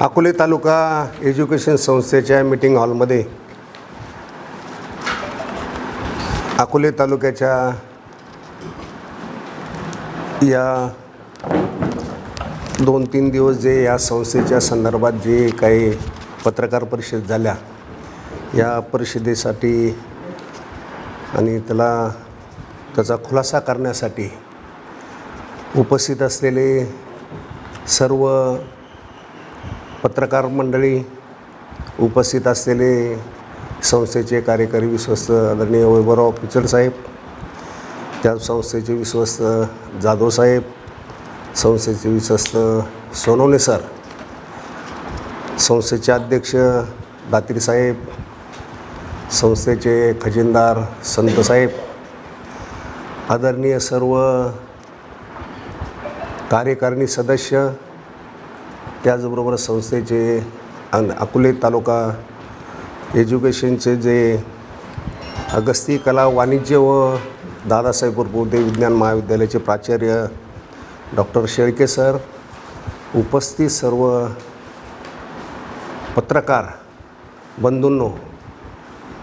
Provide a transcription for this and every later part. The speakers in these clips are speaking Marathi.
अकोले तालुका एज्युकेशन संस्थेच्या मीटिंग हॉलमध्ये अकोले तालुक्याच्या या दोन तीन दिवस जे या संस्थेच्या संदर्भात जे काही पत्रकार परिषद झाल्या या परिषदेसाठी आणि त्याला त्याचा खुलासा करण्यासाठी उपस्थित असलेले सर्व पत्रकार मंडळी उपस्थित असलेले संस्थेचे कार्यकारी विश्वस्त आदरणीय वैभवराव पिचड साहेब त्या संस्थेचे विश्वस्त जाधव साहेब संस्थेचे विश्वस्त सोनवणे सर संस्थेचे अध्यक्ष दातीर साहेब संस्थेचे खजिनदार संत साहेब आदरणीय सर्व कार्यकारिणी सदस्य त्याचबरोबर संस्थेचे अन अकोले तालुका एज्युकेशनचे जे अगस्ती कला वाणिज्य व दादासाहेब उर्बुदे विज्ञान महाविद्यालयाचे प्राचार्य डॉक्टर शेळके सर उपस्थित सर्व पत्रकार बंधूंनो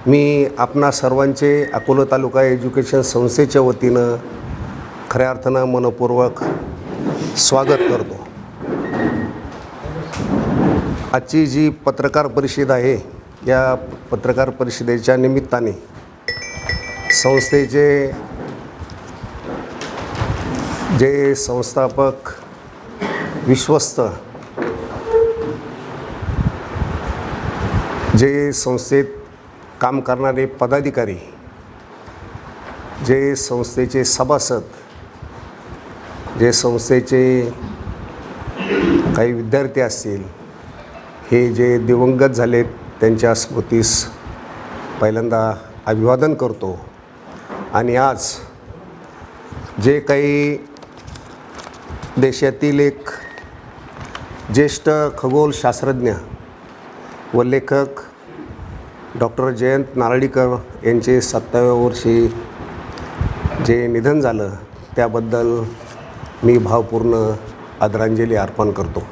मी आपणा सर्वांचे अकोला तालुका एज्युकेशन संस्थेच्या वतीनं खऱ्या अर्थानं मनपूर्वक स्वागत करतो. आजची जी पत्रकार परिषद आहे या पत्रकार परिषदेच्या निमित्ताने संस्थेचे जे संस्थापक विश्वस्त जे संस्थेत काम करणारे पदाधिकारी जे संस्थेचे सभासद जे संस्थेचे काही विद्यार्थी असतील हे जे दिवंगत झालेत त्यांच्या स्मृतीस पहिल्यांदा अभिवादन करतो. आणि आज जे काही देशातील एक ज्येष्ठ खगोलशास्त्रज्ञ व लेखक डॉक्टर जयंत नारळीकर यांचे सत्ताव्या वर्षी जे निधन झालं त्याबद्दल मी भावपूर्ण आदरांजली अर्पण करतो.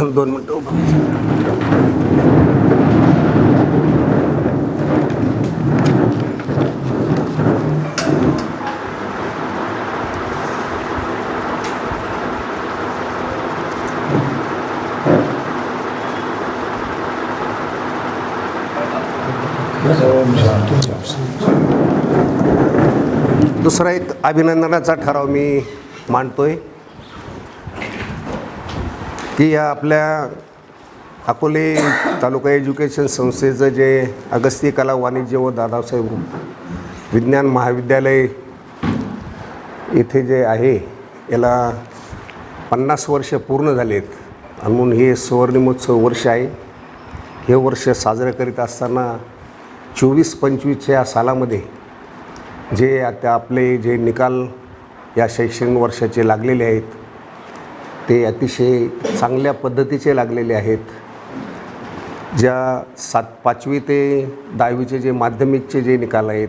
दोन मिनटं उभं दुसरा एक अभिनंदनाचा ठराव मी मांडतोय. की या आपल्या अकोले तालुका एज्युकेशन संस्थेचं जे अगस्ती कला वाणिज्य व दादासाहेब विज्ञान महाविद्यालय इथे जे आहे याला पन्नास वर्ष पूर्ण झालेत. आणि म्हणून हे सुवर्णिमोत्सव वर्ष आहे. हे वर्ष साजरं करीत असताना चोवीस पंचवीसच्या सालामध्ये जे आता आपले जे निकाल या शैक्षणिक वर्षाचे लागलेले आहेत ते अतिशय चांगल्या पद्धतीचे लागलेले आहेत. ज्या सात पाचवी ते दहावीचे जे माध्यमिकचे जे निकाल आहेत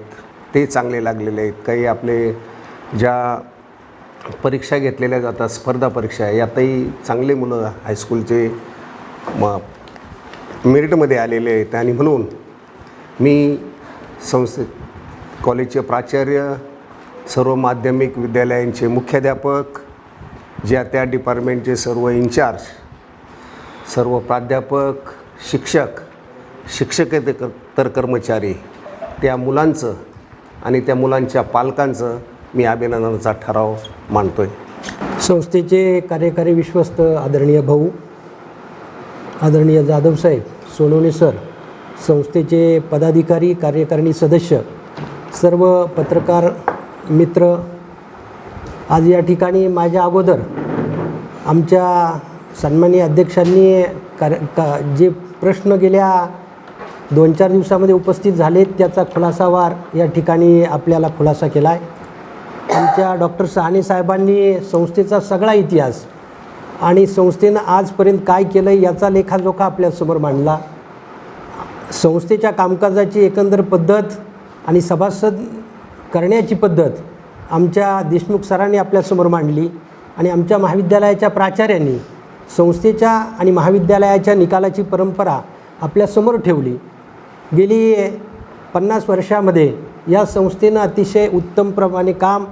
ते चांगले लागलेले आहेत. काही आपले ज्या परीक्षा घेतलेल्या जातात स्पर्धा परीक्षा यातही चांगले मुलं हायस्कूलचे म मेरिटमध्ये आलेले आहेत. आणि म्हणून मी संस्थे कॉलेजचे प्राचार्य सर्व माध्यमिक विद्यालयांचे मुख्याध्यापक ज्या त्या डिपार्टमेंटचे सर्व इन्चार्ज सर्व प्राध्यापक शिक्षक शिक्षकेतर तर कर्मचारी त्या मुलांचं आणि त्या मुलांच्या पालकांचं मी अभिनंदनाचा ठराव मानतो आहे संस्थेचे कार्यकारी विश्वस्त आदरणीय भाऊ आदरणीय जाधव साहेब सोनवणे सर संस्थेचे पदाधिकारी कार्यकारिणी सदस्य सर्व पत्रकार मित्र आज या ठिकाणी माझ्या अगोदर आमच्या सन्माननीय अध्यक्षांनी कार्य का जे प्रश्न गेल्या दोन चार दिवसामध्ये उपस्थित झालेत त्याचा खुलासावार या ठिकाणी आपल्याला खुलासा केला आहे आमच्या डॉक्टर सहाणे साहेबांनी संस्थेचा सगळा इतिहास आणि संस्थेनं आजपर्यंत काय केलं आहे याचा लेखाजोखा आपल्यासमोर मांडला. संस्थेच्या कामकाजाची एकंदर पद्धत आणि सभासद करण्याची पद्धत आमच्या देशमुख सरांनी आपल्यासमोर मांडली आणि आमच्या महाविद्यालयाच्या प्राचार्यांनी संस्थेच्या आणि महाविद्यालयाच्या निकालाची परंपरा आपल्यासमोर ठेवली. गेली पन्नास वर्षामध्ये या संस्थेनं अतिशय उत्तमप्रमाणे काम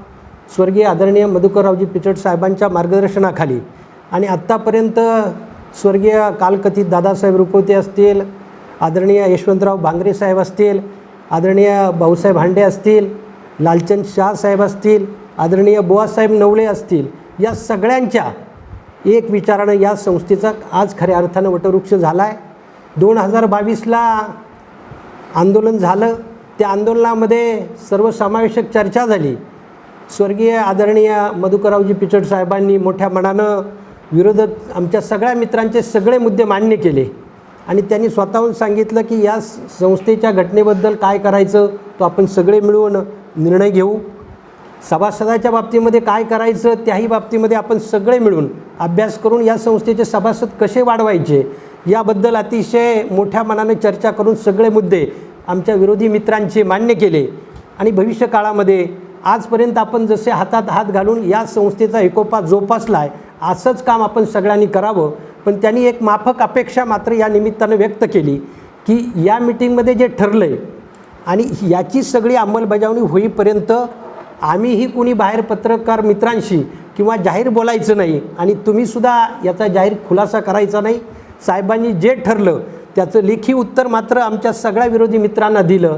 स्वर्गीय आदरणीय मधुकररावजी पिचड साहेबांच्या मार्गदर्शनाखाली आणि आत्तापर्यंत स्वर्गीय कालकथित दादासाहेब रुपवते असतील आदरणीय यशवंतराव भांगरे साहेब असतील आदरणीय भाऊसाहेब हांडे असतील लालचंद शाह साहेब असतील आदरणीय बुवासाहेब नवले असतील या सगळ्यांच्या एक विचारानं या संस्थेचा आज खऱ्या अर्थानं वटवृक्ष झाला आहे दोन हजार बावीसला आंदोलन झालं. त्या आंदोलनामध्ये सर्वसमावेशक चर्चा झाली. स्वर्गीय आदरणीय मधुकररावजी पिचड साहेबांनी मोठ्या मनानं विरोधक आमच्या सगळ्या मित्रांचे सगळे मुद्दे मान्य केले. आणि त्यांनी स्वतःहून सांगितलं की या संस्थेच्या घटनेबद्दल काय करायचं तो आपण सगळे मिळून निर्णय घेऊ. सभासदाच्या बाबतीमध्ये काय करायचं त्याही बाबतीमध्ये आपण सगळे मिळून अभ्यास करून या संस्थेचे सभासद कसे वाढवायचे याबद्दल अतिशय मोठ्या मनाने चर्चा करून सगळे मुद्दे आमच्या विरोधी मित्रांचे मान्य केले. आणि भविष्य काळामध्ये आजपर्यंत आपण जसे हातात हात घालून या संस्थेचा एकोपा जोपासला आहे असंच काम आपण सगळ्यांनी करावं. पण त्यांनी एक माफक अपेक्षा मात्र या निमित्तानं व्यक्त केली की या मिटिंगमध्ये जे ठरलं आहे आणि याची सगळी अंमलबजावणी होईपर्यंत आम्हीही कुणी बाहेर पत्रकार मित्रांशी किंवा जाहीर बोलायचं नाही आणि तुम्हीसुद्धा याचा जाहीर खुलासा करायचा नाही. साहेबांनी जे ठरलं त्याचं लेखी उत्तर मात्र आमच्या सगळ्या विरोधी मित्रांना दिलं.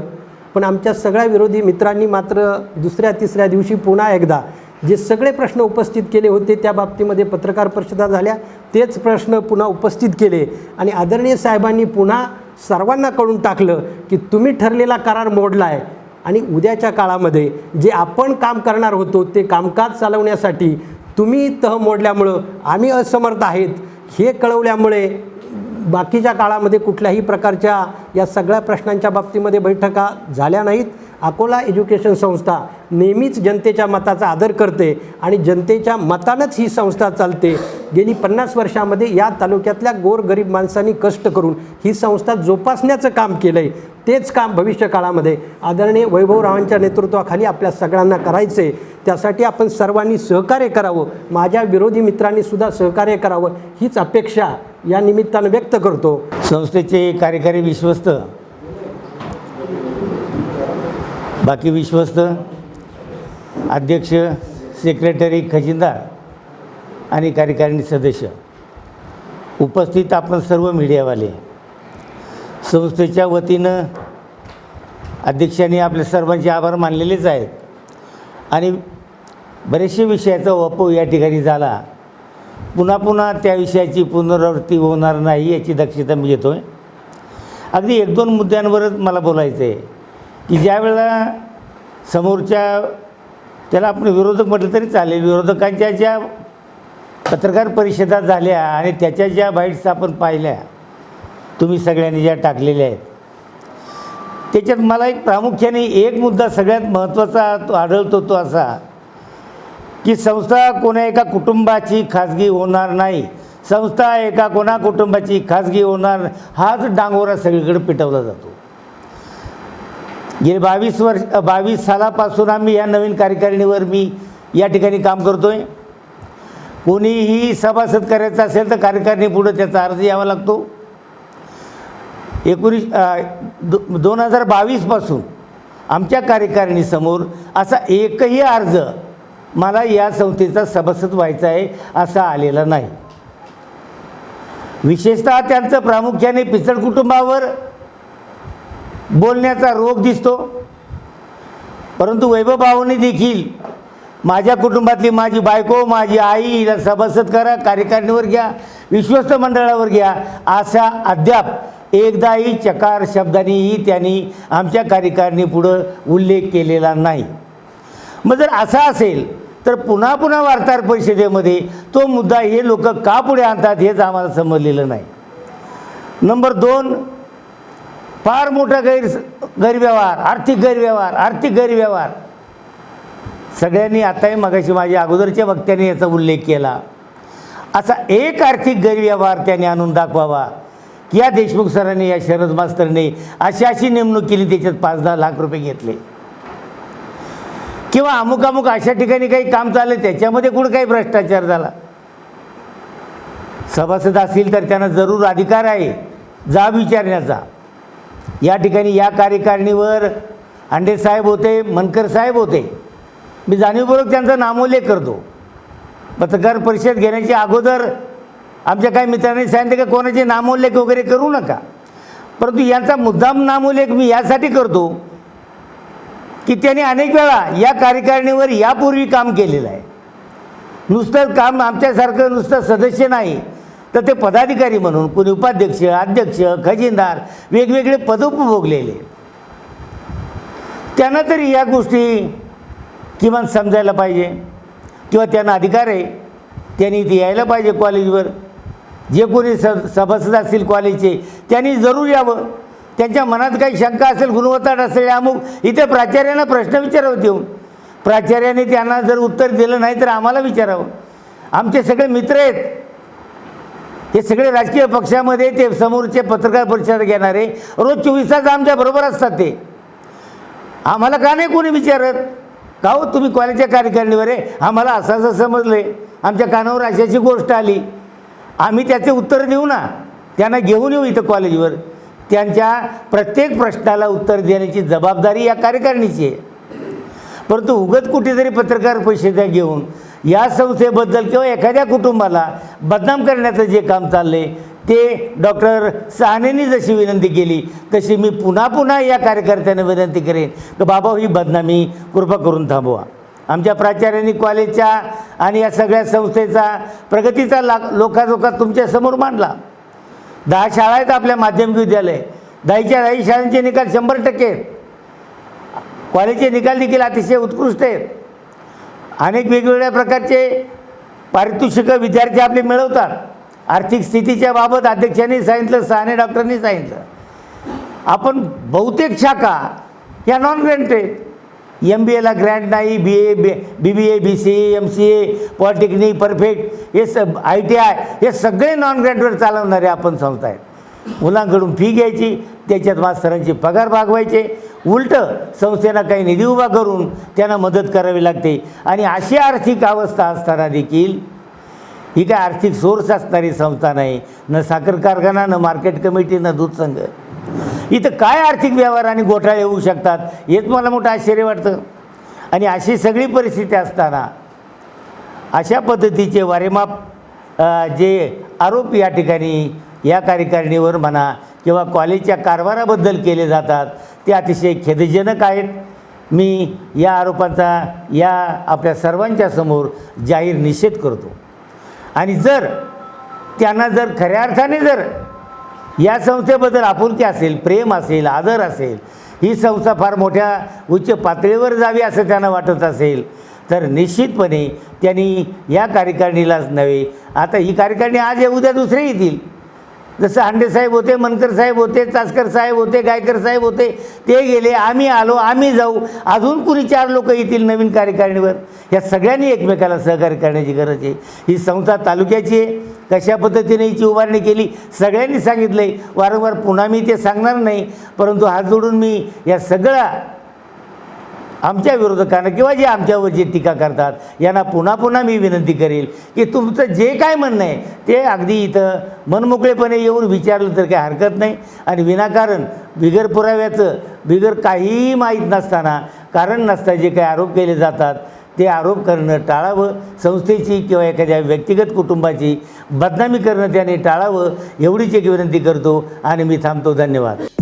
पण आमच्या सगळ्या विरोधी मित्रांनी मात्र दुसऱ्या तिसऱ्या दिवशी पुन्हा एकदा जे सगळे प्रश्न उपस्थित केले होते त्या बाबतीमध्ये पत्रकार परिषदा झाल्या. तेच प्रश्न पुन्हा उपस्थित केले आणि आदरणीय साहेबांनी पुन्हा सर्वांना कळून टाकलं की तुम्ही ठरलेला करार मोडला आहे आणि उद्याच्या काळामध्ये जे आपण काम करणार होतो ते कामकाज चालवण्यासाठी तुम्ही तह मोडल्यामुळं आम्ही असमर्थ आहेत. हे कळवल्यामुळे बाकीच्या काळामध्ये कुठल्याही प्रकारच्या या सगळ्या प्रश्नांच्या बाबतीमध्ये बैठका झाल्या नाहीत. अकोला एज्युकेशन संस्था नेहमीच जनतेच्या मताचा आदर करते आणि जनतेच्या मतानंच ही संस्था चालते. गेली पन्नास वर्षामध्ये या तालुक्यातल्या गोरगरीब माणसांनी कष्ट करून ही संस्था जोपासण्याचं काम केलं आहे तेच काम भविष्य काळामध्ये आदरणीय वैभवरावांच्या नेतृत्वाखाली आपल्या सगळ्यांना करायचं आहे त्यासाठी आपण सर्वांनी सहकार्य करावं. माझ्या विरोधी मित्रांनी सुद्धा सहकार्य करावं. हीच अपेक्षा या निमित्तानं व्यक्त करतो. संस्थेचे कार्यकारी विश्वस्त बाकी विश्वस्त अध्यक्ष सेक्रेटरी खजिनदार आणि कार्यकारिणी सदस्य. उपस्थित आपण सर्व मीडियावाले संस्थेच्या वतीनं अध्यक्षांनी आपल्या सर्वांचे आभार मानलेलेच आहेत. आणि बरेचसे विषयाचा वापर या ठिकाणी झाला. पुन्हा पुन्हा त्या विषयाची पुनरावृत्ती होणार नाही याची दक्षता मी घेतो आहे अगदी एक दोन मुद्द्यांवरच मला बोलायचं आहे की ज्यावेळेला समोरच्या त्याला आपण विरोधक म्हटलं तरी चालेल. विरोधकांच्या ज्या पत्रकार परिषदा झाल्या आणि त्याच्या ज्या बाईट्स आपण पाहिल्या तुम्ही सगळ्यांनी ज्या टाकलेल्या आहेत त्याच्यात मला एक प्रामुख्याने एक मुद्दा सगळ्यात महत्त्वाचा तो आढळतो तो असा की संस्था कोणा एका कुटुंबाची खाजगी होणार नाही. संस्था एका कोणा कुटुंबाची खाजगी होणार हाच डांगोरा सगळीकडे पिटवला जातो. गेले बावीस वर्ष बावीस सालापासून आम्ही या नवीन कार्यकारिणीवर मी या ठिकाणी काम करतो आहे कोणीही सभासद करायचं असेल तर कार्यकारिणी पुढं त्याचा अर्ज यावा लागतो. एकोणीस दो दोन हजार बावीसपासून आमच्या कार्यकारिणीसमोर असा एकही अर्ज मला या संस्थेचा सभासद व्हायचा आहे असा आलेला नाही. विशेषतः त्यांचं प्रामुख्याने पिचड कुटुंबावर बोलण्याचा रोग दिसतो. परंतु वैभवभावाने देखील माझ्या कुटुंबातली माझी बायको माझी आई हिला सभासद करा कार्यकारिणीवर घ्या विश्वस्त मंडळावर घ्या असा अद्याप एकदाही चकार शब्दांनीही त्यांनी आमच्या कार्यकारिणीपुढं उल्लेख केलेला नाही. मग जर असा असेल तर पुन्हा पुन्हा वार्ताहर परिषदेमध्ये तो मुद्दा हे लोक का पुढे आणतात हेच आम्हाला समजलेलं नाही. नंबर दोन फार मोठा गैर गैरव्यवहार आर्थिक गैरव्यवहार आर्थिक गैरव्यवहार. सगळ्यांनी आताही मगाशी माझ्या अगोदरच्या वक्त्याने याचा उल्लेख केला. असा एक आर्थिक गैरव्यवहार त्याने आणून दाखवावा की या देशमुख सरांनी या शरद मास्तरने अशी अशी नेमणूक केली त्याच्यात पाच दहा लाख रुपये घेतले. किंवा अमुक अमुक अशा ठिकाणी काही काम चाललं त्याच्यामध्ये कुठं काही भ्रष्टाचार झाला? सभासद असतील तर त्यांना जरूर अधिकार आहे जा विचारण्याचा. या ठिकाणी या कार्यकारिणीवर अंडे साहेब होते मनकर साहेब होते. मी जाणीवपूर्वक त्यांचा नामोल्लेख करतो. पत्रकार परिषद घेण्याच्या अगोदर आमच्या काही मित्रांनी सांगितलं का कोणाचे नामोल्लेख वगैरे करू नका. परंतु यांचा मुद्दाम नामोल्लेख मी यासाठी करतो की त्यांनी अनेक वेळा या कार्यकारिणीवर यापूर्वी काम केलेलं आहे. नुसतं काम आमच्यासारखं नुसतं सदस्य नाही तर ते पदाधिकारी म्हणून कोणी उपाध्यक्ष अध्यक्ष खजिनदार वेगवेगळे पद उपभोगलेले. त्यांना तरी या गोष्टी किमान समजायला पाहिजे किंवा त्यांना अधिकार आहे. त्यांनी इथे यायला पाहिजे कॉलेजवर. जे कोणी स सभासद असतील कॉलेजचे त्यांनी जरूर यावं. त्यांच्या मनात काही शंका असेल गुणवत्ता असेल अमुक इथे प्राचार्यांना प्रश्न विचारावं देऊन. प्राचार्याने त्यांना जर उत्तर दिलं नाही तर आम्हाला विचारावं. आमचे सगळे मित्र आहेत. हे सगळे राजकीय पक्षामध्ये ते समोरचे पत्रकार परिषद घेणारे रोज चोवीस तास आमच्या बरोबर असतात ते. आम्हाला का नाही कोणी विचारत? का हो तुम्ही कॉलेजच्या कार्यकारिणीवर आहे? आम्हाला असं असं समजले. आमच्या कानावर अशाची गोष्ट आली. आम्ही त्याचे उत्तर देऊ ना. त्यांना घेऊन येऊ इथं कॉलेजवर. त्यांच्या प्रत्येक प्रश्नाला उत्तर देण्याची जबाबदारी या कार्यकारिणीची आहे. परंतु उगत कुठेतरी पत्रकार परिषदा घेऊन या संस्थेबद्दल किंवा एखाद्या कुटुंबाला बदनाम करण्याचं जे काम चालले ते डॉक्टर सहानेनी जशी विनंती केली तशी मी पुन्हा पुन्हा या कार्यकर्त्यांना विनंती करेन की बाबा ही बदनामी कृपा करून थांबवा. आमच्या प्राचार्यांनी कॉलेजच्या आणि या सगळ्या संस्थेचा प्रगतीचा ला लोकाजोकात तुमच्यासमोर मांडला. दहा शाळा आहेत आपल्या माध्यमिक विद्यालय दहाच्या दहाही शाळांचे निकाल शंभर टक्के आहेत. कॉलेजचे निकाल देखील अतिशय उत्कृष्ट आहेत. अनेक वेगवेगळ्या प्रकारचे पारितोषिकं विद्यार्थी आपले मिळवतात. आर्थिक स्थितीच्या बाबत अध्यक्षांनी सांगितलं साने डॉक्टरांनी सांगितलं. आपण बहुतेक शाखा ह्या नॉन ग्रँटेड एम बी एला ग्रँट नाही B A B B B A B C A M C A polytechnic perfect हे सब आय टी आय हे सगळे नॉन ग्रँटवर चालवणारे आपण संस्था आहेत. मुलांकडून फी घ्यायची त्याच्यात मास्तरांचे पगार भागवायचे. उलटं संस्थेला काही निधी उभा करून त्यांना मदत करावी लागते. आणि अशी आर्थिक अवस्था असताना देखील ही काय आर्थिक सोर्स असणारी संस्था नाही. न साखर कारखाना न मार्केट कमिटी न दूध संघ. इथं काय आर्थिक व्यवहार आणि घोटाळे होऊ शकतात हेच मला मोठं आश्चर्य वाटतं. आणि अशी सगळी परिस्थिती असताना अशा पद्धतीचे वारेमाप जे आरोप या ठिकाणी या कार्यकारिणीवर म्हणा किंवा कॉलेजच्या कारभाराबद्दल केले जातात ते अतिशय खेदजनक आहेत. मी या आरोपांचा या आपल्या सर्वांच्या समोर जाहीर निषेध करतो. आणि जर त्यांना जर खऱ्या अर्थाने जर या संस्थेबद्दल आपुलकी असेल प्रेम असेल आदर असेल ही संस्था फार मोठ्या उच्च पातळीवर जावी असं त्यांना वाटत असेल तर निश्चितपणे त्यांनी या कार्यकारिणीलाच नव्हे. आता ही कार्यकारिणी आज आहे उद्या दुसरे येतील. जसं हांडे साहेब होते मनकर साहेब होते चासकर साहेब होते गायकर साहेब होते ते गेले आम्ही आलो आम्ही जाऊ. अजून कुणी चार लोक येतील नवीन कार्यकारिणीवर? या सगळ्यांनी एकमेकाला सहकार्य करण्याची गरज आहे. ही संस्था तालुक्याची आहे. कशा पद्धतीने हिची उभारणी केली सगळ्यांनी सांगितलं आहे वारंवार पुन्हा मी ते सांगणार नाही परंतु हात जोडून मी या सगळ्या आमच्या विरोधकांना किंवा जे आमच्यावर जे टीका करतात यांना पुन्हा पुन्हा मी विनंती करेल की तुमचं जे काय म्हणणं आहे ते अगदी इथं मनमोकळेपणे येऊन विचारलं तर काही हरकत नाही. आणि विनाकारण बिगर पुराव्याचं बिगर काहीही माहीत नसताना कारण नसता जे काही आरोप केले जातात ते आरोप करणं टाळावं. संस्थेची किंवा एखाद्या व्यक्तिगत कुटुंबाची बदनामी करणं त्याने टाळावं. एवढीच एक विनंती करतो आणि मी थांबतो. धन्यवाद.